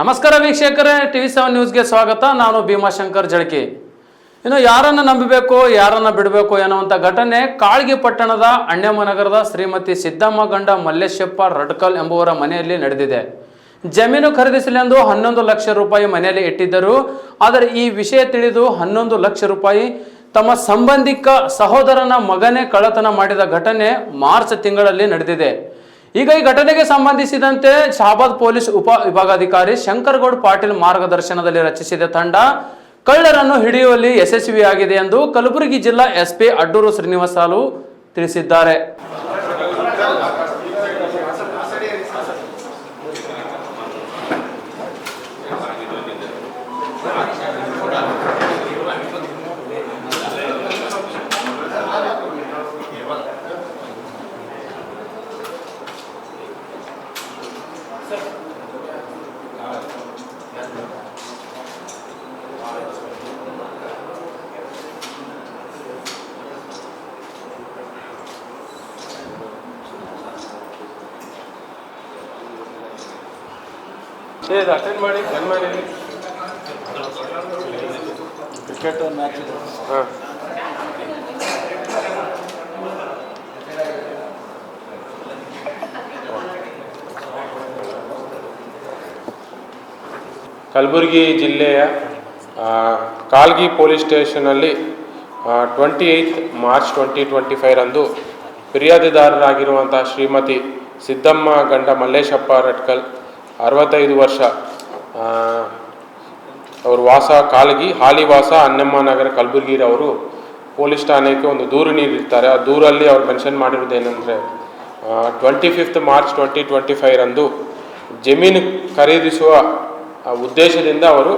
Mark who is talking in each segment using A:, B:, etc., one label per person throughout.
A: ನಮಸ್ಕಾರ ವೀಕ್ಷಕರೇ, TV seven ನ್ಯೂಸ್ಗೆ ಸ್ವಾಗತ. ನಾನು ಭೀಮಾಶಂಕರ್ ಜಳಕಿ. ಇನ್ನು ಯಾರನ್ನು ನಂಬಬೇಕು, ಯಾರನ್ನು ಬಿಡಬೇಕು ಎನ್ನುವಂಥ ಘಟನೆ ಕಾಳ್ಗಿ ಪಟ್ಟಣದ ಅಣ್ಯಮ್ಮನಗರದ ಶ್ರೀಮತಿ ಸಿದ್ದಮ್ಮ ಗಂಡ ಮಲ್ಲೇಶಪ್ಪ ರಡ್ಕಲ್ ಎಂಬುವರ ಮನೆಯಲ್ಲಿ ನಡೆದಿದೆ. ಜಮೀನು ಖರೀದಿಸಲೆಂದು ಹನ್ನೊಂದು ಲಕ್ಷ ರೂಪಾಯಿ ಮನೆಯಲ್ಲಿ ಇಟ್ಟಿದ್ದರು. ಆದರೆ ಈ ವಿಷಯ ತಿಳಿದು ಹನ್ನೊಂದು ಲಕ್ಷ ರೂಪಾಯಿ ತಮ್ಮ ಸಂಬಂಧಿಕ ಸಹೋದರನ ಮಗನೇ ಕಳ್ಳತನ ಮಾಡಿದ ಘಟನೆ ಮಾರ್ಚ್ ತಿಂಗಳಲ್ಲಿ ನಡೆದಿದೆ. ಈಗ ಈ ಘಟನೆಗೆ ಸಂಬಂಧಿಸಿದಂತೆ ಶಹಾಬಾದ್ ಪೊಲೀಸ್ ಉಪ ವಿಭಾಗಾಧಿಕಾರಿ ಶಂಕರಗೌಡ್ ಪಾಟೀಲ್ ಮಾರ್ಗದರ್ಶನದಲ್ಲಿ ರಚಿಸಿದ ತಂಡ ಕಳ್ಳರನ್ನು ಹಿಡಿಯುವಲ್ಲಿ ಯಶಸ್ವಿಯಾಗಿದೆ ಎಂದು ಕಲಬುರಗಿ ಜಿಲ್ಲಾ ಎಸ್ಪಿ ಅಡ್ಡೂರು ಶ್ರೀನಿವಾಸಲು ತಿಳಿಸಿದ್ದಾರೆ.
B: ಇದು ಅಟೆಂಡ್ ಮಾಡಿ ಬಂದ್ ಮಾಡಿ.
C: ಕ್ರಿಕೆಟ್ ಮ್ಯಾಚ್
B: ಹಾಂ. ಕಲಬುರಗಿ ಜಿಲ್ಲೆಯ Kalgi police ಸ್ಟೇಷನಲ್ಲಿ twenty eighth March twenty twenty ಫೈವ್ರಂದು ಫಿರ್ಯಾದಿದಾರರಾಗಿರುವಂಥ ಶ್ರೀಮತಿ ಸಿದ್ದಮ್ಮ ಗಂಡ ಮಲ್ಲೇಶಪ್ಪ ರಟ್ಕಲ್ ಅರವತ್ತೈದು ವರ್ಷ. ಅವರು ವಾಸ ಕಾಲಗಿ ಹಾಲಿ ವಾಸ ಅನ್ನಮ್ಮ ನಗರ ಕಲಬುರಗಿರವರು ಪೊಲೀಸ್ ಠಾಣೆಗೆ ಒಂದು ದೂರು ನೀಡಿರ್ತಾರೆ. ಆ ದೂರಲ್ಲಿ ಅವ್ರು mention ಮಾಡಿರೋದೇನೆಂದರೆ twenty fifth March twenty twenty ಫೈವ್ರಂದು ಜಮೀನು ಖರೀದಿಸುವ ಉದ್ದೇಶದಿಂದ ಅವರು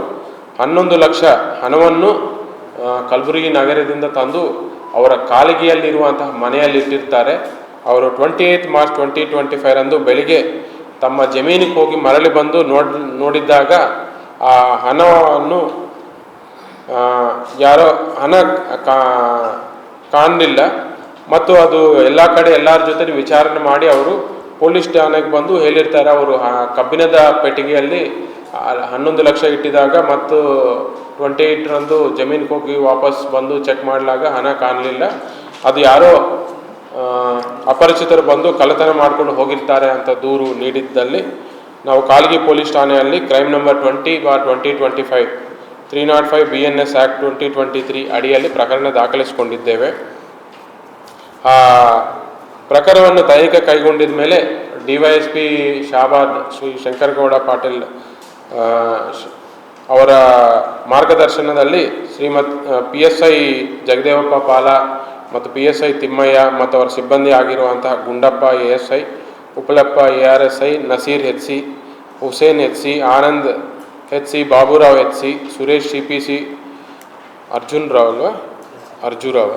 B: ಹನ್ನೊಂದು ಲಕ್ಷ ಹಣವನ್ನು ಕಲಬುರಗಿ ನಗರದಿಂದ ತಂದು ಅವರ ಕಾಲಿಗೆಯಲ್ಲಿರುವಂತಹ ಮನೆಯಲ್ಲಿ ಇಟ್ಟಿರ್ತಾರೆ ಅವರು twenty eighth March twenty twenty ಫೈವ್ರಂದು ಬೆಳಿಗ್ಗೆ ತಮ್ಮ ಜಮೀನಿಗೆ ಹೋಗಿ ಮರಳಿ ಬಂದು ನೋಡ್, ನೋಡಿದ್ದಾಗ ಆ ಹಣವನ್ನು ಯಾರೋ ಹಣ ಕಾಣಲಿಲ್ಲ. ಮತ್ತು ಅದು ಎಲ್ಲ ಕಡೆ ಎಲ್ಲರ ಜೊತೆ ವಿಚಾರಣೆ ಮಾಡಿ ಅವರು ಪೊಲೀಸ್ ಠಾಣೆಗೆ ಬಂದು ಹೇಳಿರ್ತಾರೆ. ಅವರು ಕಬ್ಬಿಣದ ಪೆಟ್ಟಿಗೆಯಲ್ಲಿ ಹನ್ನೊಂದು ಲಕ್ಷ ಇಟ್ಟಿದಾಗ ಮತ್ತು ಟ್ವೆಂಟಿ ಏಯ್ಟ್ರಂದು ಜಮೀನಿಗೆ ಹೋಗಿ ವಾಪಸ್ ಬಂದು ಚೆಕ್ ಮಾಡಲಾಗ ಹಣ ಕಾಣಲಿಲ್ಲ. ಅದು ಯಾರೋ ಅಪರಿಚಿತರು ಬಂದು ಕಳ್ಳತನ ಮಾಡಿಕೊಂಡು ಹೋಗಿರ್ತಾರೆ ಅಂತ ದೂರು ನೀಡಿದ್ದಲ್ಲಿ ನಾವು ಕಾಲ್ಗಿ ಪೊಲೀಸ್ ಠಾಣೆಯಲ್ಲಿ crime number twenty bar twenty twenty five three nought five B N S act twenty twenty three ಅಡಿಯಲ್ಲಿ ಪ್ರಕರಣ ದಾಖಲಿಸಿಕೊಂಡಿದ್ದೇವೆ. ಆ ಪ್ರಕರಣವನ್ನು ತನಿಖೆ ಕೈಗೊಂಡಿದ ಮೇಲೆ D Y S P Shabad Shri Shankaragouda Patil ಅವರ ಮಾರ್ಗದರ್ಶನದಲ್ಲಿ Shrimat P S I Jagadevappa Pala ಮತ್ತು ಪಿ ಎಸ್ ಐ ತಿಮ್ಮಯ್ಯ ಮತ್ತು ಅವರ ಸಿಬ್ಬಂದಿ ಆಗಿರುವಂತಹ Gundappa A S I Upalappa A R S I Nasir H C Hussain H C Anand H C Baburao H C Suresh C P C Arjun Rao ಅಲ್ವಾ? ಅರ್ಜುನ್ ರಾವ್.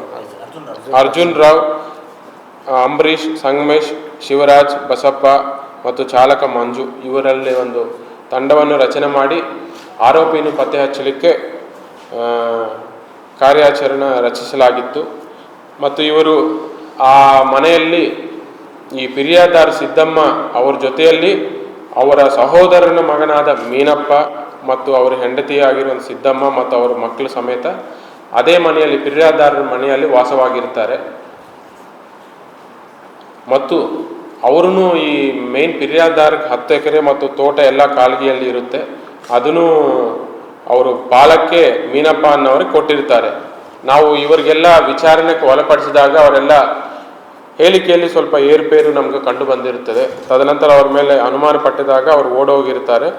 B: ಅರ್ಜುನ್ ರಾವ್ ಅಂಬರೀಷ್, ಸಂಗಮೇಶ್, ಶಿವರಾಜ್, ಬಸಪ್ಪ ಮತ್ತು ಚಾಲಕ ಮಂಜು ಇವರಲ್ಲಿ ಒಂದು ತಂಡವನ್ನು ರಚನೆ ಮಾಡಿ ಆರೋಪಿಯನ್ನು ಪತ್ತೆ ಹಚ್ಚಲಿಕ್ಕೆ ಕಾರ್ಯಾಚರಣೆ ರಚಿಸಲಾಗಿತ್ತು. ಮತ್ತು ಇವರು ಆ ಮನೆಯಲ್ಲಿ ಈ ಪಿರಿಯಾದಾರ್ ಸಿದ್ದಮ್ಮ ಅವರ ಜೊತೆಯಲ್ಲಿ ಅವರ ಸಹೋದರನ ಮಗನಾದ ಮೀನಪ್ಪ ಮತ್ತು ಅವರ ಹೆಂಡತಿಯಾಗಿರುವ ಸಿದ್ದಮ್ಮ ಮತ್ತು ಅವರ ಮಕ್ಕಳ ಸಮೇತ ಅದೇ ಮನೆಯಲ್ಲಿ ಪಿರಿಯಾದಾರರ ಮನೆಯಲ್ಲಿ ವಾಸವಾಗಿರ್ತಾರೆ. ಮತ್ತು ಅವರೂ ಈ ಮೇನ್ ಪಿರಿಯಾದಾರಕ್ಕೆ ಹತ್ತು ಎಕರೆ ಮತ್ತು ತೋಟ ಎಲ್ಲ ಕಾಲ್ಗಿಯಲ್ಲಿ ಇರುತ್ತೆ. ಅದನ್ನು ಅವರು ಬಾಲಕ್ಕೆ ಮೀನಪ್ಪ ಅನ್ನೋರಿಗೆ ಕೊಟ್ಟಿರ್ತಾರೆ. ನಾವು ಇವರಿಗೆಲ್ಲ ವಿಚಾರಣೆಗೆ ಒಳಪಡಿಸಿದಾಗ ಅವರೆಲ್ಲ ಹೇಳಿಕೆಯಲ್ಲಿ ಸ್ವಲ್ಪ ಏರುಪೇರು ನಮಗೆ ಕಂಡು ಬಂದಿರುತ್ತದೆ. ತದನಂತರ ಅವ್ರ ಮೇಲೆ ಅನುಮಾನ ಪಟ್ಟಿದಾಗ ಅವರು ಓಡೋಗಿರ್ತಾರೆ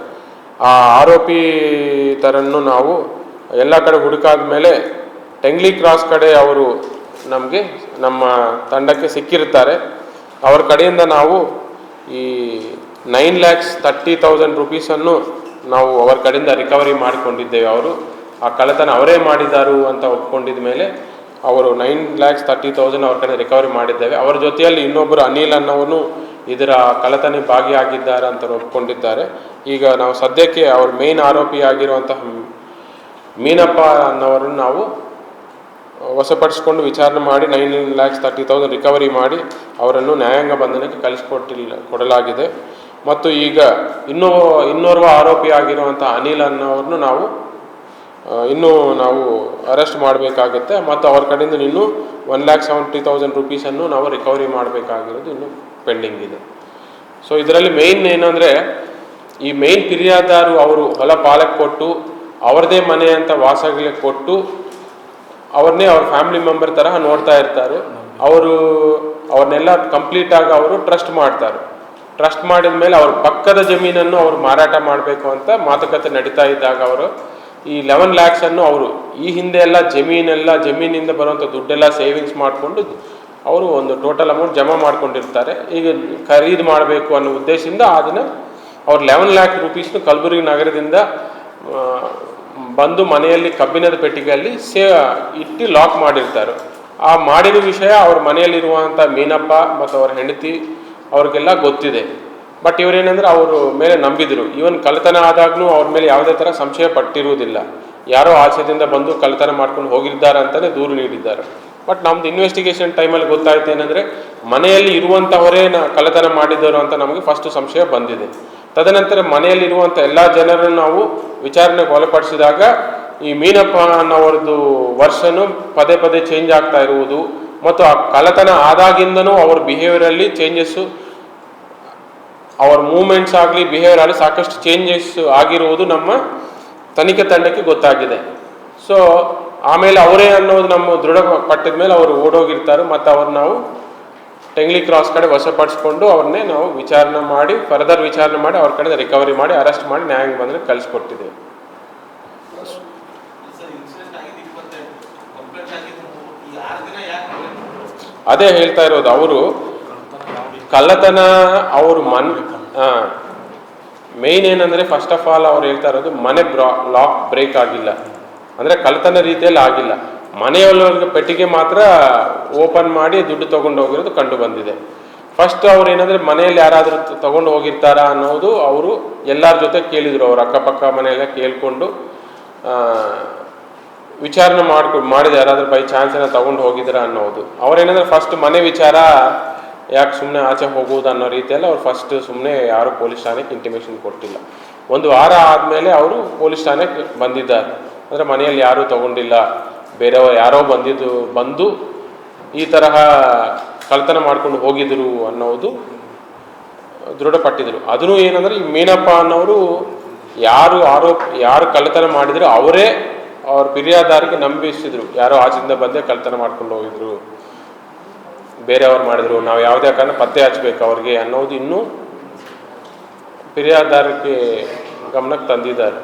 B: ಆ ಆರೋಪಿ ಆರೋಪಿತರನ್ನು ನಾವು ಎಲ್ಲ ಕಡೆ ಹುಡುಕಾದ ಮೇಲೆ ಟೆಂಗ್ಲಿ ಕ್ರಾಸ್ ಕಡೆ ಅವರು ನಮಗೆ ನಮ್ಮ ತಂಡಕ್ಕೆ ಸಿಕ್ಕಿರ್ತಾರೆ ಅವರ ಕಡೆಯಿಂದ ನಾವು ಈ ನೈನ್ ಲ್ಯಾಕ್ಸ್ ತರ್ಟಿ ತೌಸಂಡ್ ರುಪೀಸನ್ನು ನಾವು ಅವರ ಕಡೆಯಿಂದ ರಿಕವರಿ ಮಾಡಿಕೊಂಡಿದ್ದೇವೆ ಅವರು. ಆ ಕಳ್ಳತನ ಅವರೇ ಮಾಡಿದ್ದಾರು ಅಂತ ಒಪ್ಕೊಂಡಿದ ಮೇಲೆ ಅವರು ನೈನ್ ಲ್ಯಾಕ್ಸ್ ತರ್ಟಿ ತೌಸಂಡ್ ಅವ್ರ ಕಡೆ ರಿಕವರಿ ಮಾಡಿದ್ದೇವೆ. ಅವರ ಜೊತೆಯಲ್ಲಿ ಇನ್ನೊಬ್ಬರು ಅನಿಲ್ ಅನ್ನೋನು ಇದರ ಕಳ್ಳತನ ಭಾಗಿಯಾಗಿದ್ದಾರೆ ಅಂತ ಒಪ್ಕೊಂಡಿದ್ದಾರೆ. ಈಗ ನಾವು ಸದ್ಯಕ್ಕೆ ಅವ್ರ ಮೇನ್ ಆರೋಪಿ ಆಗಿರುವಂತಹ ಮೀನಪ್ಪ ಅನ್ನೋರನ್ನು ನಾವು ವಶಪಡಿಸ್ಕೊಂಡು ವಿಚಾರಣೆ ಮಾಡಿ nine lakhs thirty thousand recovery ಮಾಡಿ ಅವರನ್ನು ನ್ಯಾಯಾಂಗ ಬಂಧನಕ್ಕೆ ಕಳಿಸಿಕೊಟ್ಟಿಲ್ಲ, ಕೊಡಲಾಗಿದೆ. ಮತ್ತು ಈಗ ಇನ್ನೋ ಇನ್ನೋರ್ವ ಆರೋಪಿ ಆಗಿರುವಂಥ ಅನಿಲ್ ಅನ್ನೋರನ್ನು ನಾವು ಇನ್ನೂ ನಾವು ಅರೆಸ್ಟ್ ಮಾಡಬೇಕಾಗುತ್ತೆ. ಮತ್ತು ಅವ್ರ ಕಡೆಯಿಂದ ಇನ್ನೂ ಒನ್ ಲ್ಯಾಕ್ ಸೆವೆಂಟಿ ತೌಸಂಡ್ ರುಪೀಸನ್ನು ನಾವು ರಿಕವರಿ ಮಾಡಬೇಕಾಗಿರೋದು ಇನ್ನೂ ಪೆಂಡಿಂಗ್ ಇದೆ. ಸೊ ಇದರಲ್ಲಿ ಮೇಯ್ನ್ ಏನಂದರೆ, ಈ ಮೇಯ್ನ್ ಫಿರ್ಯಾದಾರು ಅವರು ಹೊಲ ಪಾಲಕ್ಕೆ ಕೊಟ್ಟು, ಅವ್ರದೇ ಮನೆ ಅಂತ ವಾಸಗಳಿಗೆ ಕೊಟ್ಟು, ಅವ್ರನ್ನೇ ಅವ್ರ ಫ್ಯಾಮಿಲಿ ಮೆಂಬರ್ ತರಹ ನೋಡ್ತಾ ಇರ್ತಾರೆ. ಅವರು ಅವ್ರನ್ನೆಲ್ಲ ಕಂಪ್ಲೀಟಾಗಿ ಅವರು ಟ್ರಸ್ಟ್ ಮಾಡ್ತಾರೆ. ಟ್ರಸ್ಟ್ ಮಾಡಿದ ಮೇಲೆ ಅವ್ರ ಪಕ್ಕದ ಜಮೀನನ್ನು ಅವರು ಮಾರಾಟ ಮಾಡಬೇಕು ಅಂತ ಮಾತುಕತೆ ನಡೀತಾ ಇದ್ದಾಗ ಅವರು ಈ ಲೆವೆನ್ ಲ್ಯಾಕ್ಸನ್ನು ಅವರು ಈ ಹಿಂದೆ ಎಲ್ಲ ಜಮೀನೆಲ್ಲ, ಜಮೀನಿಂದ ಬರುವಂಥ ದುಡ್ಡೆಲ್ಲ ಸೇವಿಂಗ್ಸ್ ಮಾಡಿಕೊಂಡು ಅವರು ಒಂದು ಟೋಟಲ್ ಅಮೌಂಟ್ ಜಮಾ ಮಾಡ್ಕೊಂಡಿರ್ತಾರೆ. ಈಗ ಖರೀದಿ ಮಾಡಬೇಕು ಅನ್ನೋ ಉದ್ದೇಶದಿಂದ ಅದನ್ನು ಅವ್ರು ಲೆವೆನ್ ಲ್ಯಾಕ್ ರುಪೀಸ್ನು ಕಲಬುರಗಿ ನಗರದಿಂದ ಬಂದು ಮನೆಯಲ್ಲಿ ಕಬ್ಬಿಣದ ಪೆಟ್ಟಿಗೆಯಲ್ಲಿ ಸೇ, ಇಟ್ಟು ಲಾಕ್ ಮಾಡಿರ್ತಾರೆ. ಆ ಮಾಡಿದ ವಿಷಯ ಅವ್ರ ಮನೆಯಲ್ಲಿರುವಂಥ ಮೀನಪ್ಪ ಮತ್ತು ಅವ್ರ ಹೆಂಡತಿ ಅವ್ರಿಗೆಲ್ಲ ಗೊತ್ತಿದೆ. ಬಟ್ ಇವರೇನೆಂದ್ರೆ ಅವರು ಮೇಲೆ ನಂಬಿದ್ರು. ಇವನ್ ಕಳ್ತನ ಆದಾಗ್ಲೂ ಅವ್ರ ಮೇಲೆ ಯಾವುದೇ ಥರ ಸಂಶಯ ಪಟ್ಟಿರುವುದಿಲ್ಲ. ಯಾರೋ ಆಚೆದಿಂದ ಬಂದು ಕಳ್ತನ ಮಾಡ್ಕೊಂಡು ಹೋಗಿದ್ದಾರೆ ಅಂತಲೇ ದೂರು ನೀಡಿದ್ದಾರೆ. ಬಟ್ ನಮ್ದು ಇನ್ವೆಸ್ಟಿಗೇಷನ್ ಟೈಮಲ್ಲಿ ಗೊತ್ತಾಯ್ತು ಏನಂದರೆ, ಮನೆಯಲ್ಲಿ ಇರುವಂಥವರೇ ನ ಕಳ್ಳತನ ಮಾಡಿದ್ದವರು ಅಂತ ನಮಗೆ ಫಸ್ಟ್ ಸಂಶಯ ಬಂದಿದೆ. ತದನಂತರ ಮನೆಯಲ್ಲಿರುವಂಥ ಎಲ್ಲ ಜನರನ್ನು ನಾವು ವಿಚಾರಣೆಗೆ ಒಳಪಡಿಸಿದಾಗ, ಈ ಮೀನಪ್ಪ ಅನ್ನೋರದ್ದು ವರ್ಷನು ಪದೇ ಪದೇ ಚೇಂಜ್ ಆಗ್ತಾ ಇರುವುದು. ಮತ್ತು ಆ ಕಳ್ಳತನ ಆದಾಗಿಂದನೂ ಅವ್ರ ಬಿಹೇವಿಯರಲ್ಲಿ ಚೇಂಜಸ್ಸು ಅವ್ರ ಮೂಮೆಂಟ್ಸ್ ಆಗಲಿ ಬಿಹೇವಿಯರ್ ಆಗಲಿ ಸಾಕಷ್ಟು ಚೇಂಜಸ್ ಆಗಿರುವುದು ನಮ್ಮ ತನಿಖೆ ತಂಡಕ್ಕೆ ಗೊತ್ತಾಗಿದೆ. ಸೊ ಆಮೇಲೆ ಅವರೇ ಅನ್ನೋದು ನಮ್ಮ ದೃಢ ಪಟ್ಟಿದ ಮೇಲೆ ಅವರು ಓಡೋಗಿರ್ತಾರೆ, ಮತ್ತು ಅವ್ರು ನಾವು ಟೆಂಗ್ಲಿ ಕ್ರಾಸ್ ಕಡೆ ವಶಪಡಿಸ್ಕೊಂಡು ಅವ್ರನ್ನೇ ನಾವು ವಿಚಾರಣೆ ಮಾಡಿ ಫರ್ದರ್ ವಿಚಾರಣೆ ಮಾಡಿ, ಅವ್ರ ಕಡೆ ರಿಕವರಿ ಮಾಡಿ ಅರೆಸ್ಟ್ ಮಾಡಿ ನ್ಯಾಯಾಂಗ ಬಂದರೆ ಕಳಿಸ್ಕೊಟ್ಟಿದ್ದೇವೆ ಅದೇ ಹೇಳ್ತಾ ಇರೋದು, ಅವರು ಕಳ್ಳತನ, ಅವರು ಮನ್ ಮೇಯ್ನ್ ಏನಂದರೆ ಫಸ್ಟ್ ಆಫ್ ಆಲ್ ಅವ್ರು ಹೇಳ್ತಾ ಇರೋದು, ಮನೆ ಬ್ರಾ ಲಾಕ್ ಬ್ರೇಕ್ ಆಗಿಲ್ಲ. ಅಂದರೆ ಕಳ್ತನ ರೀತಿಯಲ್ಲಿ ಆಗಿಲ್ಲ. ಮನೆಯೊಳಗೆ ಪೆಟ್ಟಿಗೆ ಮಾತ್ರ ಓಪನ್ ಮಾಡಿ ದುಡ್ಡು ತೊಗೊಂಡು ಹೋಗಿರೋದು ಕಂಡು ಬಂದಿದೆ. ಫಸ್ಟ್ ಅವ್ರು ಏನಂದರೆ, ಮನೆಯಲ್ಲಿ ಯಾರಾದರೂ ತೊಗೊಂಡು ಹೋಗಿರ್ತಾರಾ ಅನ್ನೋದು ಅವರು ಎಲ್ಲರ ಜೊತೆ ಕೇಳಿದರು. ಅವ್ರ ಅಕ್ಕಪಕ್ಕ ಮನೆಯೆಲ್ಲ ಕೇಳಿಕೊಂಡು ವಿಚಾರಣೆ ಮಾಡ್ಕೊಂಡು ಮಾಡಿದ ಯಾರಾದರೂ ಬೈ ಚಾನ್ಸ್ ತೊಗೊಂಡು ಹೋಗಿದ್ರ ಅನ್ನೋದು. ಅವ್ರೇನಂದ್ರೆ ಫಸ್ಟ್ ಮನೆ ವಿಚಾರ ಯಾಕೆ ಸುಮ್ಮನೆ ಆಚೆ ಹೋಗುವುದು ಅನ್ನೋ ರೀತಿಯಲ್ಲಿ ಅವ್ರು ಫಸ್ಟ್ ಸುಮ್ಮನೆ ಯಾರು ಪೊಲೀಸ್ ಠಾಣೆಗೆ ಇಂಟಿಮೇಷನ್ ಕೊಟ್ಟಿಲ್ಲ. ಒಂದು ವಾರ ಆದಮೇಲೆ ಅವರು ಪೊಲೀಸ್ ಠಾಣೆಗೆ ಬಂದಿದ್ದಾರೆ. ಅಂದರೆ ಮನೆಯಲ್ಲಿ ಯಾರೂ ತಗೊಂಡಿಲ್ಲ. ಬೇರೆಯವರು ಯಾರೋ ಬಂದಿದ್ದು, ಬಂದು ಈ ತರಹ ಕಳ್ತನ ಮಾಡ್ಕೊಂಡು ಹೋಗಿದ್ರು ಅನ್ನೋದು ದೃಢಪಟ್ಟಿದ್ರು. ಅದನ್ನು ಏನಂದ್ರೆ ಈ ಮೀನಪ್ಪ ಅನ್ನೋರು ಯಾರು ಆರೋಪ, ಯಾರು ಕಳ್ಳತನ ಮಾಡಿದ್ರು ಅವರೇ ಅವ್ರ ಫಿರ್ಯಾದಾರಿಗೆ ನಂಬಿಸಿದ್ರು. ಯಾರೋ ಆಚೆಯಿಂದ ಬಂದೇ ಕಳ್ತನ ಮಾಡ್ಕೊಂಡು ಹೋಗಿದ್ರು. ಬೇರೆಯವ್ರು ಮಾಡಿದ್ರು ನಾವು ಯಾವುದೇ ಕಾರಣ ಪತ್ತೆ ಹಚ್ಚಬೇಕು ಅವ್ರಿಗೆ ಅನ್ನೋದು ಇನ್ನೂ ಫಿರ್ಯಾದಾರಕ್ಕೆ ಗಮನಕ್ಕೆ ತಂದಿದ್ದಾರೆ.